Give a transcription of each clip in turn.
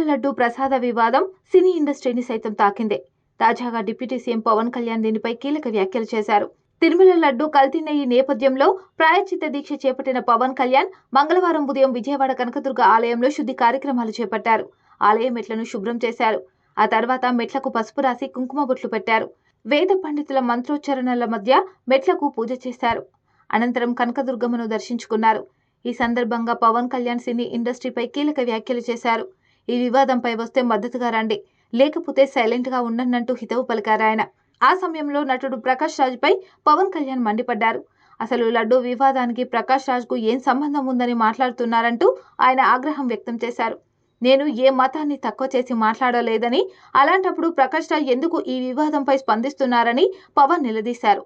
తిరుమల లడ్డు ప్రసాద వివాదం సినీ ఇండస్ట్రీని సైతం తాకింది. తాజాగా డిప్యూటీ సీఎం పవన్ కళ్యాణ్ దీనిపై కీలక వ్యాఖ్యలు చేశారు. తిరుమల లడ్డు కల్తీన ఈ నేపథ్యంలో ప్రాయశ్చిత్త దీక్ష చేపట్టిన పవన్ కళ్యాణ్ మంగళవారం ఉదయం విజయవాడ కనకదుర్గ ఆలయంలో శుద్ధి కార్యక్రమాలు చేపట్టారు. ఆలయ మెట్లను శుభ్రం చేశారు. ఆ తర్వాత మెట్లకు పసుపు రాసి కుంకుమ బొట్లు పెట్టారు. వేద పండితుల మంత్రోచ్చరణల మధ్య మెట్లకు పూజ చేశారు. అనంతరం కనకదుర్గమ్మను దర్శించుకున్నారు. ఈ సందర్భంగా పవన్ కళ్యాణ్ సినీ ఇండస్ట్రీపై కీలక వ్యాఖ్యలు చేశారు. ఈ వివాదంపై వస్తే మద్దతుగా రండి. లేకపోతే సైలెంట్గా ఉండనంటూ హితవు పలికారు ఆయన. ఆ సమయంలో నటుడు ప్రకాష్ రాజ్పై పవన్ కళ్యాణ్ మండిపడ్డారు. అసలు లడ్డు వివాదానికి ప్రకాష్ రాజ్కు ఏం సంబంధం ఉందని మాట్లాడుతున్నారంటూ ఆయన ఆగ్రహం వ్యక్తం చేశారు. నేను ఏ మతాన్ని తక్కువ చేసి మాట్లాడలేదని అలాంటప్పుడు ప్రకాష్ రాజ్ ఎందుకు ఈ వివాదంపై స్పందిస్తున్నారని పవన్ నిలదీశారు.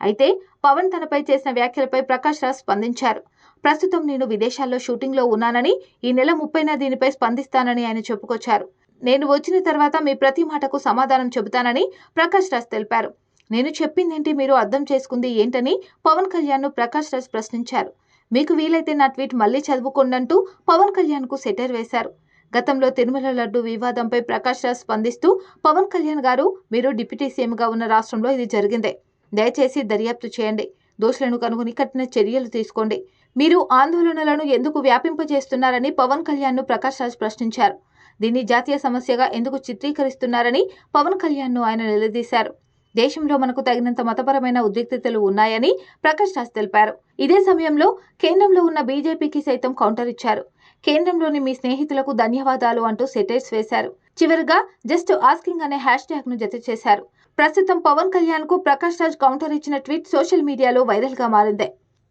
అయితే పవన్ తనపై చేసిన వ్యాఖ్యలపై ప్రకాష్ రాజ్ స్పందించారు. ప్రస్తుతం నేను విదేశాల్లో షూటింగ్లో ఉన్నానని ఈ నెల ముప్పైన దీనిపై స్పందిస్తానని ఆయన చెప్పుకొచ్చారు. నేను వచ్చిన తర్వాత మీ ప్రతి మాటకు సమాధానం చెబుతానని ప్రకాష్ రాజ్ తెలిపారు. నేను చెప్పిందేంటి మీరు అర్థం చేసుకుంది ఏంటని పవన్ కళ్యాణ్ను ప్రకాష్ రాజ్ ప్రశ్నించారు. మీకు వీలైతే నా ట్వీట్ మళ్ళీ చదువుకోండంటూ పవన్ కళ్యాణ్కు సెటర్ వేశారు. గతంలో తిరుమల లడ్డు వివాదంపై ప్రకాష్ రాజ్ స్పందిస్తూ పవన్ కళ్యాణ్ గారు మీరు డిప్యూటీ సీఎంగా ఉన్న రాష్ట్రంలో ఇది జరిగిందే. దయచేసి దర్యాప్తు చేయండి. దోషులను కనుగొని కఠిన చర్యలు తీసుకోండి. మీరు ఆందోళనలను ఎందుకు వ్యాపింపజేస్తున్నారని పవన్ కళ్యాణ్ను ప్రకాష్ రాజ్ ప్రశ్నించారు. దీన్ని జాతీయ సమస్యగా ఎందుకు చిత్రీకరిస్తున్నారని పవన్ కళ్యాణ్ను ఆయన నిలదీశారు. దేశంలో మనకు తగినంత మతపరమైన ఉద్రిక్తతలు ఉన్నాయని ప్రకాష్ రాజ్ తెలిపారు. ఇదే సమయంలో కేంద్రంలో ఉన్న బీజేపీకి సైతం కౌంటర్ ఇచ్చారు. కేంద్రంలోని మీ స్నేహితులకు ధన్యవాదాలు అంటూ సెటైర్స్ వేశారు. చివరిగా జస్ట్ ఆస్కింగ్ అనే హ్యాష్ ట్యాగ్ను జత చేశారు. ప్రస్తుతం పవన్ కళ్యాణ్కు ప్రకాష్ రాజ్ కౌంటర్ ఇచ్చిన ట్వీట్ సోషల్ మీడియాలో వైరల్గా మారింది.